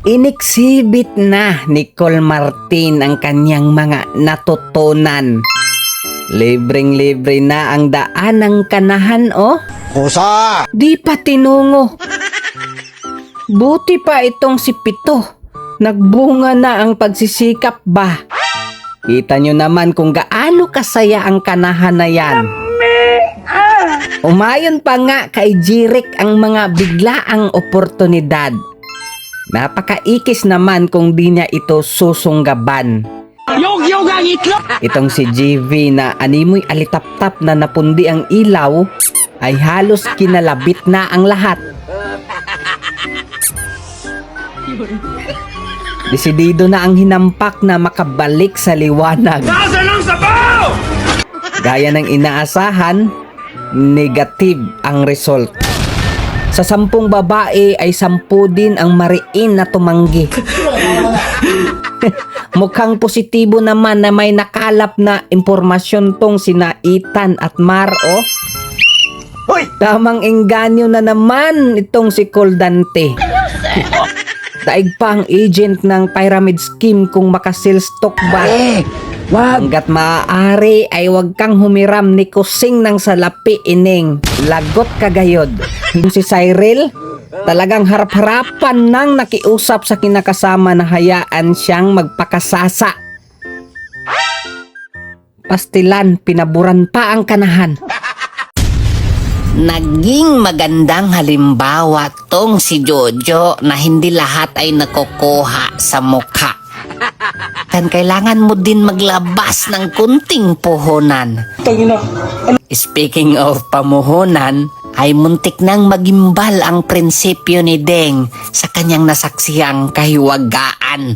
Iniksibit na ni Col Martin ang kanyang mga natutunan. Libreng-libre na ang daan ng kanahan, oh. Kusa! Di pa tinungo. Buti pa itong si Pito. Nagbunga na ang pagsisikap ba? Kita nyo naman kung gaano kasaya ang kanahan na yan. Umayon pa nga kay Jirik ang mga biglaang oportunidad. Napakaikis naman kung di niya ito susunggaban. Itong si GV na animoy alitap-tap na napundi ang ilaw ay halos kinalabit na ang lahat. Desidido na ang hinampak na makabalik sa liwanag. Gaya ng inaasahan, negative ang result. Sa sampung babae ay sampu din ang mariin na tumanggi. Mukhang positibo naman na may nakalap na impormasyon tong sina Ethan at Mar, oh. Hoy! Tamang engganyo na naman itong si Coldante. Daig pa ang agent ng pyramid scheme kung makasales stock ba. Eh! Wag! Hanggat maaari ay wag kang humiram ni kusing ng salapi ining. Lagot kagayod. Si Cyril, talagang harap-harapan nang nakiusap sa kinakasama na hayaan siyang magpakasasa. Pastilan, pinaburan pa ang kanahan. Naging magandang halimbawa tong si Jojo na hindi lahat ay nakukuha sa mukha. Kan kailangan mo din maglabas ng kunting puhunan. Speaking of pamuhunan, ay muntik nang magimbal ang prinsipyo ni Deng sa kanyang nasaksiyang kahiwagaan.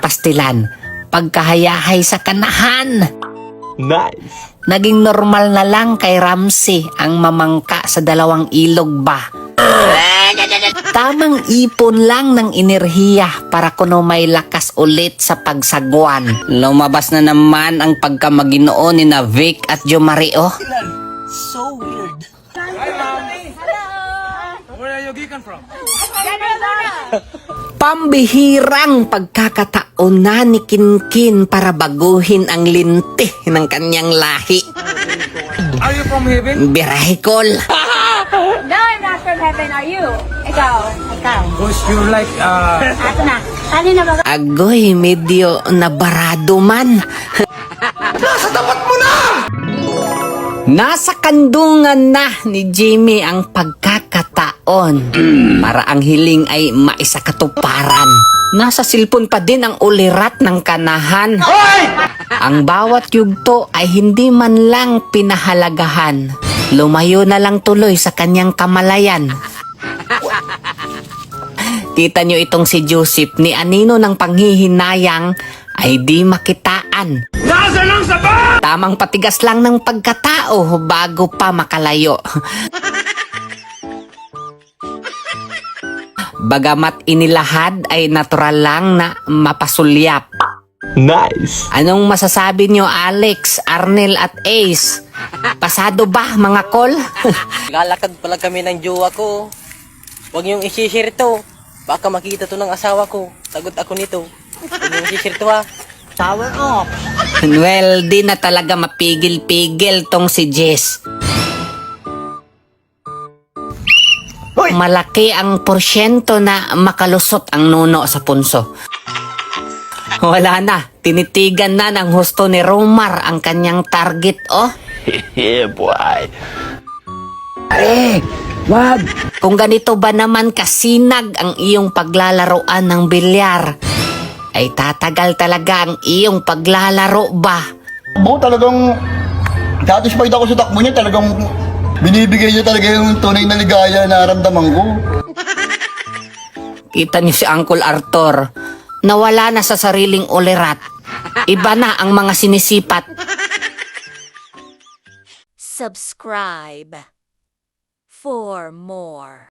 Pastilan, pagkahayahay sa kanahan. Nice! Naging normal na lang kay Ramsey ang mamangka sa dalawang ilog ba. Tamang ipon lang ng enerhiya para kuno may lakas ulit sa pagsagwan. Lumabas na naman ang pagkamaginoo ni na Vic at Jo Mario. Pambihirang pagkakataon na ni Kinkin para baguhin ang linti ng kanyang lahi. Are you from heaven? Birahikol. Heaven. Are you? Ikaw. Ikaw. Because you're like, uh, Ato na. Kanina ba? Agoy, medyo nabarado man. Nasa kandungan na ni Jimmy ang pagkakataon para ang hiling ay maisakatuparan. Nasa silpon pa din ang ulirat ng kanahan. Ang bawat yugto ay hindi man lang pinahalagahan. Lumayo na lang tuloy sa kanyang kamalayan. Kita nyo itong si Joseph ni Anino ng panghihinayang ay di makitaan. Tamang patigas lang ng pagkatao bago pa makalayo. Bagamat inilahad ay natural lang na mapasulyap. Nice! Anong masasabi nyo Alex, Arnel at Ace? Pasado ba mga kol? Lalakad pala kami ng jowa ko. Huwag niyong isishare to. Baka makita to ng asawa ko. Sagot ako nito. Huwag niyong isishare to ha. Shower off. well, di na talaga mapigil-pigil tong si Jess. Hoy! Malaki ang porsyento na makalusot ang nuno sa punso. Wala na, tinitigan na ng husto ni Romar ang kanyang target, oh. Yeah, boy! Eh! Wag! Kung ganito ba naman kasinag ang iyong paglalaroan ng bilyar, ay tatagal talaga ang iyong paglalaro ba? Bo, talagang satisfied ako sa takbo niya. Talagang binibigay niya talaga yung tunay na ligaya na naramdaman ko. Kita niyo si Uncle Arthur, nawala na sa sariling ulirat. Iba na ang mga sinisipat. Subscribe for more.